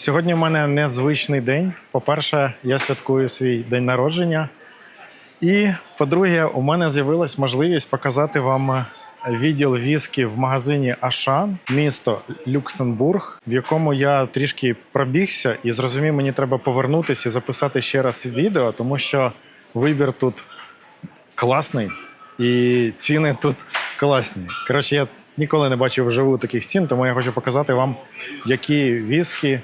Сьогодні в мене незвичний день. По-перше, я святкую свій день народження. І по-друге, у мене з'явилась можливість показати вам відділ віскі в магазині Ашан, місто Люксембург, в якому я трішки пробігся і зрозумів, мені треба повернутися і записати ще раз відео, тому що вибір тут класний і ціни тут класні. Коротше, я ніколи не бачив вживу таких цін, тому я хочу показати вам, які віскі,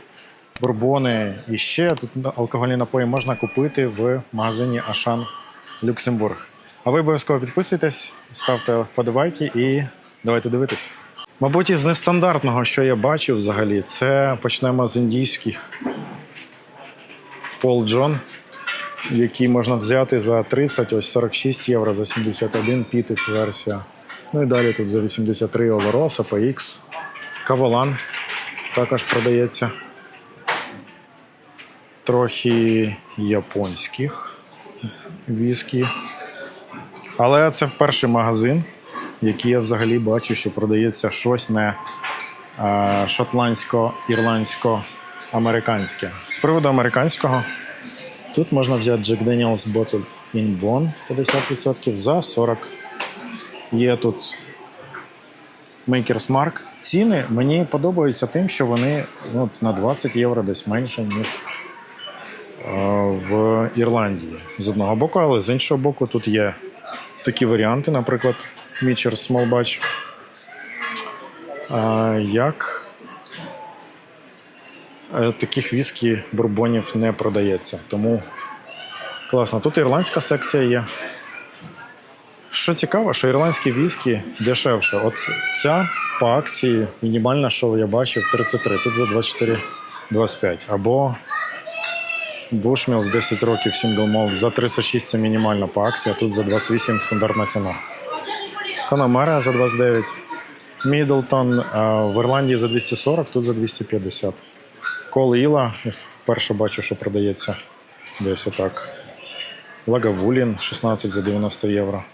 бурбони і ще тут алкогольні напої можна купити в магазині Ашан Люксембург. А ви обов'язково підписуйтесь, ставте вподобайки і давайте дивитись. Мабуть, із нестандартного, що я бачив взагалі, це почнемо з індійських Пол Джон, які можна взяти за 30, ось 46 євро, за 71 пітик версія. Ну і далі тут за 83 Олороса, PX. Каволан також продається. Трохи японських віскі. Але це перший магазин, який я взагалі бачу, що продається щось не шотландсько-ірландсько-американське. З приводу американського, тут можна взяти Jack Daniels Bottle in Bond 50% за 40. Є тут Maker's Mark. Ціни мені подобаються тим, що вони ну, на 20 євро десь менше, ніж в Ірландії з одного боку, але з іншого боку, тут є такі варіанти, наприклад, Small Batch. Як е, таких віскі бурбонів не продається. Тому класно. Тут ірландська секція є. Що цікаво, що ірландські віскі дешевше. От ця по акції мінімальна, що я бачив, 33, тут за 24,25. Або Bushmills 10 років Single Malt за 36 це мінімальна по акції, а тут за 28 стандартна ціна. Канамера за 29. Мідлтон в Ірландії за 240, тут за 250. Кол Іла, вперше бачу, що продається десь отак. Лагавулін 16 за 90 євро.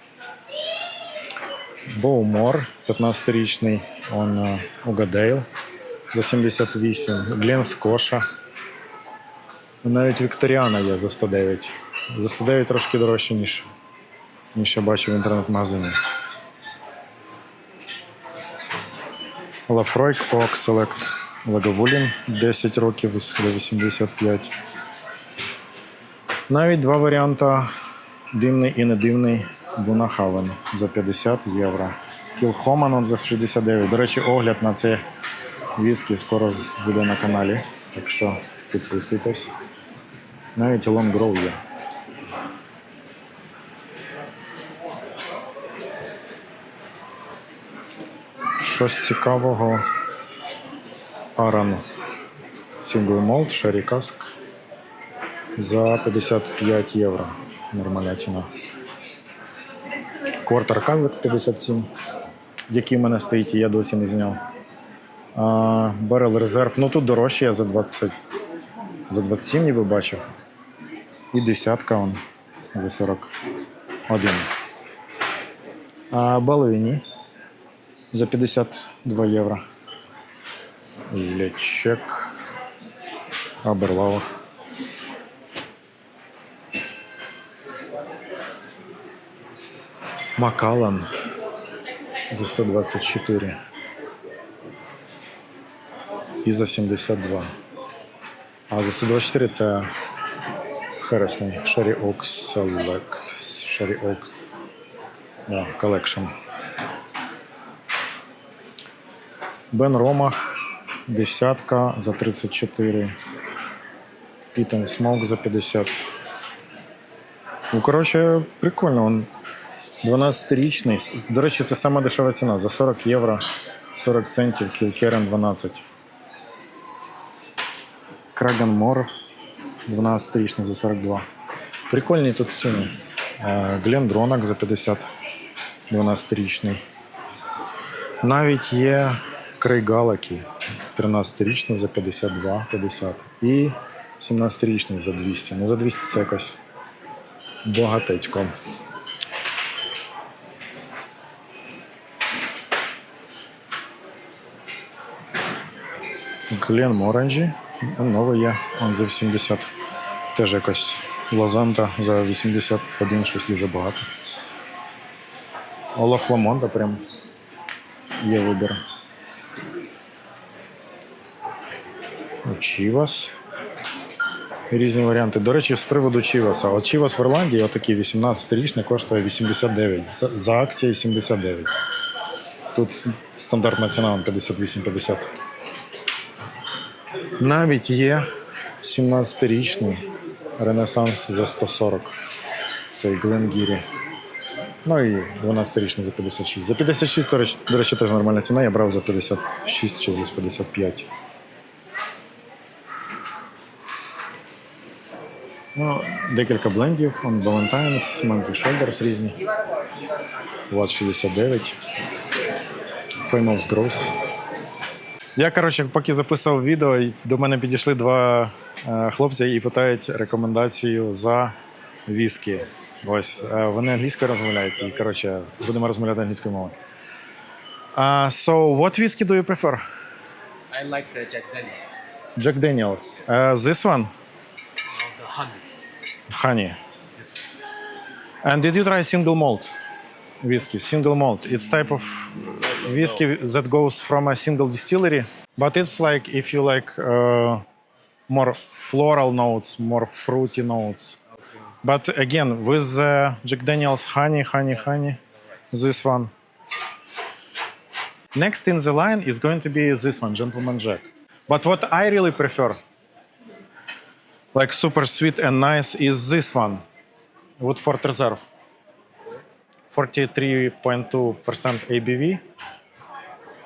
Боумор 15-річний, он е, Угадейл за 78. Глен Скоша. Навіть Вікторіана є за 109. За 109 трошки дорожче, ніж, ніж я бачив в інтернет-магазині. Лафройк Ок Select Лаговулін 10 років за 85. Навіть два варіанти дивний і недивний Бунахавен за 50 євро. Кілхоман за 69. До речі, огляд на це віскі скоро буде на каналі. Так що підписуйтесь. Навіть Long є. Щось цікавого. Аран Single Malt Sherry Cask за 55 євро. Нормальна ціна. Квартер казок 57, який в мене стоїть, і я досі не зняв. Барел резерв. Ну тут дорожче, я за 20, за 27 ніби бачив. І десятка он за 41. А Баловіні за 52 євро. Лячек. Аберлауer. Макалан за 124. І за 72. А за 124 це Хересний Sherry Oak Select. Sherry Oak да, Collection. Бен Ромах. Десятка за 34. Пітен Смок за 50. Ну, коротше, прикольно. Он 12-річний. До речі, це сама дешева ціна. За 40 євро 40 центів Кілкерен 12. Краган Мор 12-річний за 42. Прикольні тут ціни. Е, Глен Дронак за 50. 12-річний. Навіть є Крей Галакі 13-річний за 52, 50. І 17-річний за 200. Ну за 200 це якось багатецько. Глен Моранжі Ну, Новий є, он за 80. Теж якось лазанта за 81, щось дуже багато. Олаф Ламонда прям є вибір. Чівас. Різні варіанти. До речі, з приводу Чіваса. От Чівас в Ірландії, отакий 18-річний, коштує 89. За- За акцією 79. Тут стандартна ціна 58-50. Навіть є 17-річний Ренесанс за 140. Цей Гленгірі. Ну і 12-річний за 56. За 56, до речі, теж нормальна ціна. Я брав за 56 чи за 55. Ну, декілька блендів. Он Valentine's, Monkey Shoulders різні. Watt 69. Famous Gross. Я, коротше, поки записував відео, і до мене підійшли два е, хлопці і питають рекомендацію за віскі. Ось е, вони англійською розмовляють, і коротше, будемо розмовляти англійською мовою. Uh, so, what whiskey do you prefer? I like the Jack Daniels. Jack Daniels. Uh, this one, Or the honey. honey. This And did you try single malt whiskey? Single malt. It's type of whiskey that goes from a single distillery, but it's like if you like uh, more floral notes, more fruity notes. But again, with Jack Daniel's honey, honey, honey, this one. Next in the line is going to be this one, Gentleman Jack. But what I really prefer, like super sweet and nice, is this one, Woodford Reserve. 43.2% ABV.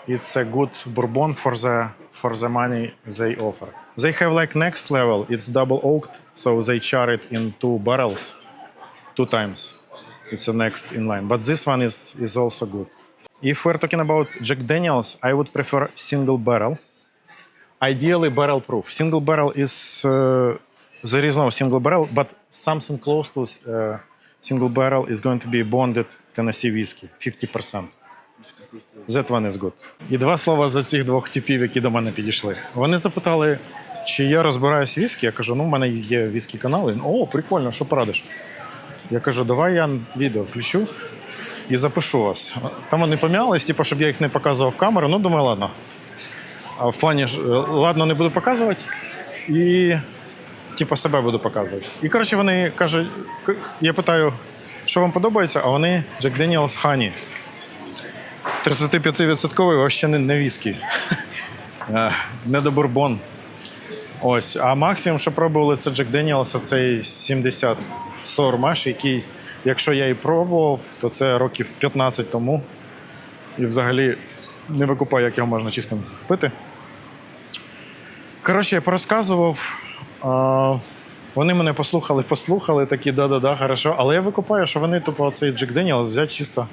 It's a good bourbon for the for the money they offer. They have like next level. It's double oaked, so they char it in two barrels, two times. It's the next in line. But this one is is also good. If we're talking about Jack Daniels, I would prefer single barrel. Ideally, barrel proof. Single barrel is uh, there is no single barrel, but something close to uh, single barrel is going to be bonded Tennessee whiskey, 50%. That one is good. І два слова за цих двох типів, які до мене підійшли. Вони запитали, чи я розбираюсь віскі. Я кажу, ну, в мене є віскі канали. О, прикольно, що порадиш? Я кажу, давай я відео включу і запишу вас. Там вони пом'ялись, типу, щоб я їх не показував в камеру. Ну, думаю, ладно. А в плані ладно, не буду показувати. І типу, себе буду показувати. І коротше, вони кажуть, я питаю, що вам подобається, а вони Jack Daniels Honey. 35% вообще не, не віскі. Е, Не до бурбон. Ось. А максимум, що пробували, це Jack Daniels, цей 70 Сормаш, який, якщо я і пробував, то це років 15 тому. І взагалі не викупаю, як його можна чистим пити. Коротше, я порозказував. А, вони мене послухали, послухали, такі да-да-да, хорошо. Але я викупаю, що вони, типу, цей Джек Деніел взяти чисто,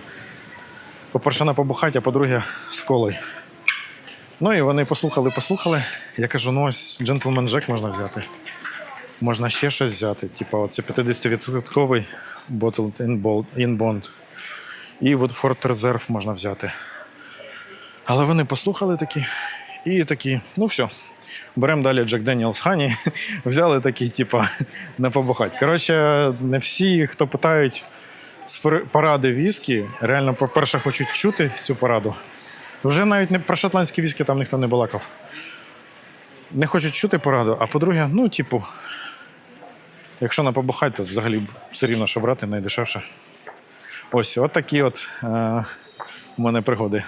по-перше, на побухати, а по-друге, з колою. Ну і вони послухали, послухали. Я кажу: ну ось джентльмен Джек можна взяти. Можна ще щось взяти. Типу, оце 50% Bottled in Bond. І Woodford Reserve можна взяти. Але вони послухали такі, і такі, ну все, беремо далі Джек Деніелс Хані. Взяли такі, типа, на побухать. Коротше, не всі, хто питають з поради віскі, реально, по-перше, хочуть чути цю пораду. Вже навіть не про шотландські віскі там ніхто не балакав. Не хочуть чути пораду, а по-друге, ну, типу, якщо на побухать, то взагалі все рівно, що брати найдешевше. Ось, от такі от е, у мене пригоди.